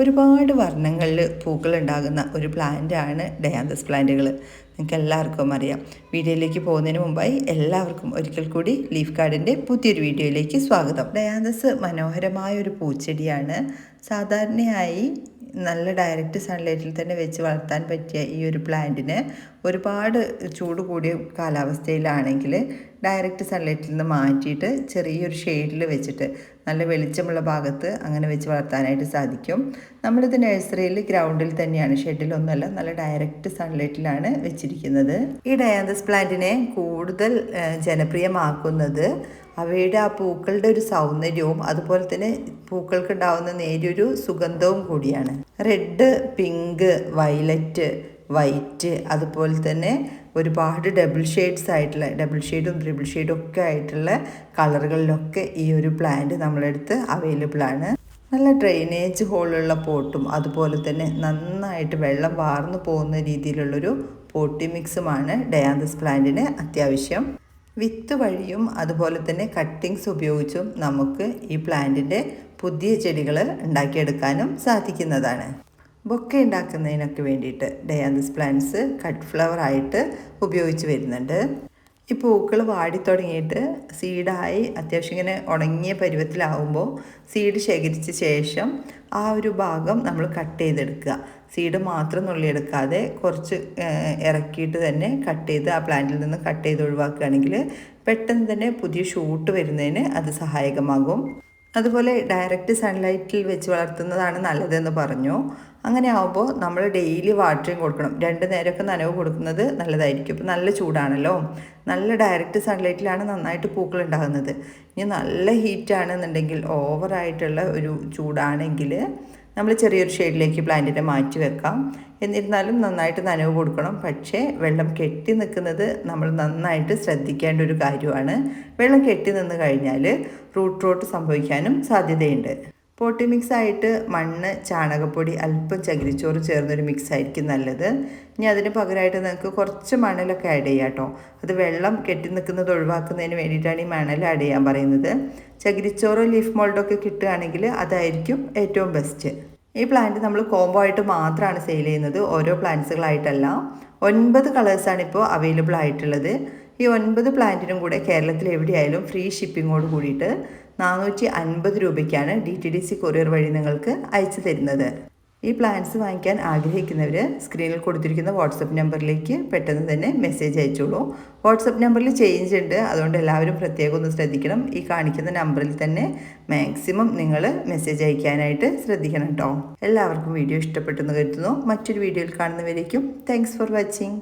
ഒരുപാട് വർണങ്ങളിൽ പൂക്കൾ ഉണ്ടാകുന്ന ഒരു പ്ലാന്റാണ് ഡയാന്തസ് പ്ലാന്റുകൾ. നിങ്ങൾക്ക് എല്ലാവർക്കും അറിയാം. വീഡിയോയിലേക്ക് പോകുന്നതിന് മുമ്പായി എല്ലാവർക്കും ഒരിക്കൽ കൂടി ലീഫ് കാർഡിന്റെ പുതിയൊരു വീഡിയോയിലേക്ക് സ്വാഗതം. ഡയാന്തസ് മനോഹരമായ ഒരു പൂച്ചെടിയാണ്. സാധാരണയായി നല്ല ഡയറക്റ്റ് സൺലൈറ്റിൽ തന്നെ വെച്ച് വളർത്താൻ പറ്റിയ ഈ ഒരു പ്ലാന്റിന് ഒരുപാട് ചൂട് കൂടിയ കാലാവസ്ഥയിലാണെങ്കിൽ ഡയറക്റ്റ് സൺലൈറ്റിൽ നിന്ന് മാറ്റിയിട്ട് ചെറിയൊരു ഷെയ്ഡിൽ വെച്ചിട്ട് നല്ല വെളിച്ചമുള്ള ഭാഗത്ത് അങ്ങനെ വെച്ച് വളർത്താനായിട്ട് സാധിക്കും. നമ്മളിത് നഴ്സറിയിൽ ഗ്രൗണ്ടിൽ തന്നെയാണ് ഷെഡിലൊന്നുമല്ല നല്ല ഡയറക്റ്റ് സൺലൈറ്റിലാണ് വെച്ചിരിക്കുന്നത്. ഈ ഡയാന്തസ് പ്ലാന്റിനെ കൂടുതൽ ജനപ്രിയമാക്കുന്നത് അവയുടെ ആ പൂക്കളുടെ ഒരു സൗന്ദര്യവും അതുപോലെ തന്നെ പൂക്കൾക്ക് ഉണ്ടാവുന്ന നേരിയൊരു സുഗന്ധവും കൂടിയാണ്. റെഡ് പിങ്ക് വയലറ്റ് വൈറ്റ് അതുപോലെ തന്നെ ഒരുപാട് ഡബിൾ ഷെയ്ഡ്സ് ആയിട്ടുള്ള ഡബിൾ ഷെയ്ഡും ട്രിപ്പിൾ ഷെയ്ഡും ഒക്കെ ആയിട്ടുള്ള കളറുകളിലൊക്കെ ഈ ഒരു പ്ലാന്റ് നമ്മളെടുത്ത് അവൈലബിൾ ആണ്. നല്ല ഡ്രെയിനേജ് ഹോളുള്ള പോട്ടും അതുപോലെ തന്നെ നന്നായിട്ട് വെള്ളം വാർന്നു പോകുന്ന രീതിയിലുള്ളൊരു പോട്ടി മിക്സുമാണ് ഡയാന്തസ് പ്ലാന്റിന് അത്യാവശ്യം. വിത്ത് വഴിയും അതുപോലെ തന്നെ കട്ടിങ്സ് ഉപയോഗിച്ചും നമുക്ക് ഈ പ്ലാന്റിന്റെ പുതിയ ചെടികൾ ഉണ്ടാക്കിയെടുക്കാനും സാധിക്കുന്നതാണ്. ബൊക്കെ ഉണ്ടാക്കുന്നതിനൊക്കെ വേണ്ടിയിട്ട് ഡയാന്തസ് പ്ലാന്റ്സ് കട്ട് ഫ്ലവർ ആയിട്ട് ഉപയോഗിച്ച് വരുന്നുണ്ട്. ഈ പൂക്കൾ വാടിത്തുടങ്ങിയിട്ട് സീഡായി അത്യാവശ്യം ഇങ്ങനെ ഉണങ്ങിയ പരുവത്തിലാവുമ്പോൾ സീഡ് ശേഖരിച്ച ശേഷം ആ ഒരു ഭാഗം നമ്മൾ കട്ട് ചെയ്തെടുക്കുക. സീഡ് മാത്രം നുള്ളിയെടുക്കാതെ കുറച്ച് ഇറക്കിയിട്ട് തന്നെ കട്ട് ചെയ്ത് ആ പ്ലാന്റിൽ നിന്ന് കട്ട് ചെയ്ത് ഒഴിവാക്കുകയാണെങ്കിൽ പെട്ടെന്ന് തന്നെ പുതിയ ഷൂട്ട് വരുന്നതിന് അത് സഹായകമാകും. അതുപോലെ ഡയറക്റ്റ് സൺലൈറ്റിൽ വെച്ച് വളർത്തുന്നതാണ് നല്ലതെന്ന് പറഞ്ഞു. അങ്ങനെ ആവുമ്പോൾ നമ്മൾ ഡെയിലി വാട്ടറിങ് കൊടുക്കണം. രണ്ട് നേരമൊക്കെ നനവ് കൊടുക്കുന്നത് നല്ലതായിരിക്കും. ഇപ്പം നല്ല ചൂടാണല്ലോ. നല്ല ഡയറക്റ്റ് സൺലൈറ്റിലാണ് നന്നായിട്ട് പൂക്കൾ ഉണ്ടാകുന്നത്. ഇനി നല്ല ഹീറ്റാണെന്നുണ്ടെങ്കിൽ ഓവറായിട്ടുള്ള ഒരു ചൂടാണെങ്കിൽ നമ്മൾ ചെറിയൊരു ഷെയ്ഡിലേക്ക് പ്ലാന്റിനെ മാറ്റി വെക്കാം. എന്നിരുന്നാലും നന്നായിട്ട് നനവ് കൊടുക്കണം. പക്ഷേ വെള്ളം കെട്ടി നിൽക്കുന്നത് നമ്മൾ നന്നായിട്ട് ശ്രദ്ധിക്കേണ്ട ഒരു കാര്യമാണ്. വെള്ളം കെട്ടി നിന്ന് കഴിഞ്ഞാൽ റൂട്ട് റോട്ട് സംഭവിക്കാനും സാധ്യതയുണ്ട്. പോട്ടി മിക്സ് ആയിട്ട് മണ്ണ് ചാണകപ്പൊടി അല്പം ചകിരിച്ചോറ് ചേർന്നൊരു മിക്സ് ആയിരിക്കും നല്ലത്. ഇനി അതിന് പകരമായിട്ട് നിങ്ങൾക്ക് കുറച്ച് മണലൊക്കെ ആഡ് ചെയ്യാം കേട്ടോ. അത് വെള്ളം കെട്ടി നിൽക്കുന്നത് ഒഴിവാക്കുന്നതിന് വേണ്ടിയിട്ടാണ് ഈ മണൽ ആഡ് ചെയ്യാൻ പറയുന്നത്. ചകിരിച്ചോറോ ലീഫ് മോൾഡൊക്കെ കിട്ടുകയാണെങ്കിൽ അതായിരിക്കും ഏറ്റവും ബെസ്റ്റ് ഈ പ്ലാന്റ് നമ്മൾ കോംബോ ആയിട്ട് മാത്രമാണ് സെയിൽ ചെയ്യുന്നത്. ഓരോ പ്ലാന്റ്സുകളായിട്ടല്ല ഒൻപത് കളേഴ്സാണ് ഇപ്പോൾ അവൈലബിൾ ആയിട്ടുള്ളത്. ഈ ഒൻപത് പ്ലാന്റിനും കൂടെ കേരളത്തിൽ എവിടെയായാലും ഫ്രീ ഷിപ്പിങ്ങോട് കൂടിയിട്ട് നാനൂറ്റി അൻപത് രൂപയ്ക്കാണ് D T D C courier വഴി നിങ്ങൾക്ക് അയച്ചു തരുന്നത്. ഈ പ്ലാൻസ് വാങ്ങിക്കാൻ ആഗ്രഹിക്കുന്നവർ സ്ക്രീനിൽ കൊടുത്തിരിക്കുന്ന വാട്സപ്പ് നമ്പറിലേക്ക് പെട്ടെന്ന് തന്നെ മെസ്സേജ് അയച്ചോളൂ. വാട്സപ്പ് നമ്പറിൽ ചേഞ്ച് ഉണ്ട്. അതുകൊണ്ട് എല്ലാവരും പ്രത്യേകം ഒന്ന് ശ്രദ്ധിക്കണം. ഈ കാണിക്കുന്ന നമ്പറിൽ തന്നെ മാക്സിമം നിങ്ങൾ മെസ്സേജ് അയക്കാനായിട്ട് ശ്രദ്ധിക്കണം കേട്ടോ എല്ലാവർക്കും വീഡിയോ ഇഷ്ടപ്പെട്ടെന്ന് കരുതുന്നു. മറ്റൊരു വീഡിയോയിൽ കാണുന്നവരേക്കും താങ്ക്സ് ഫോർ വാച്ചിങ്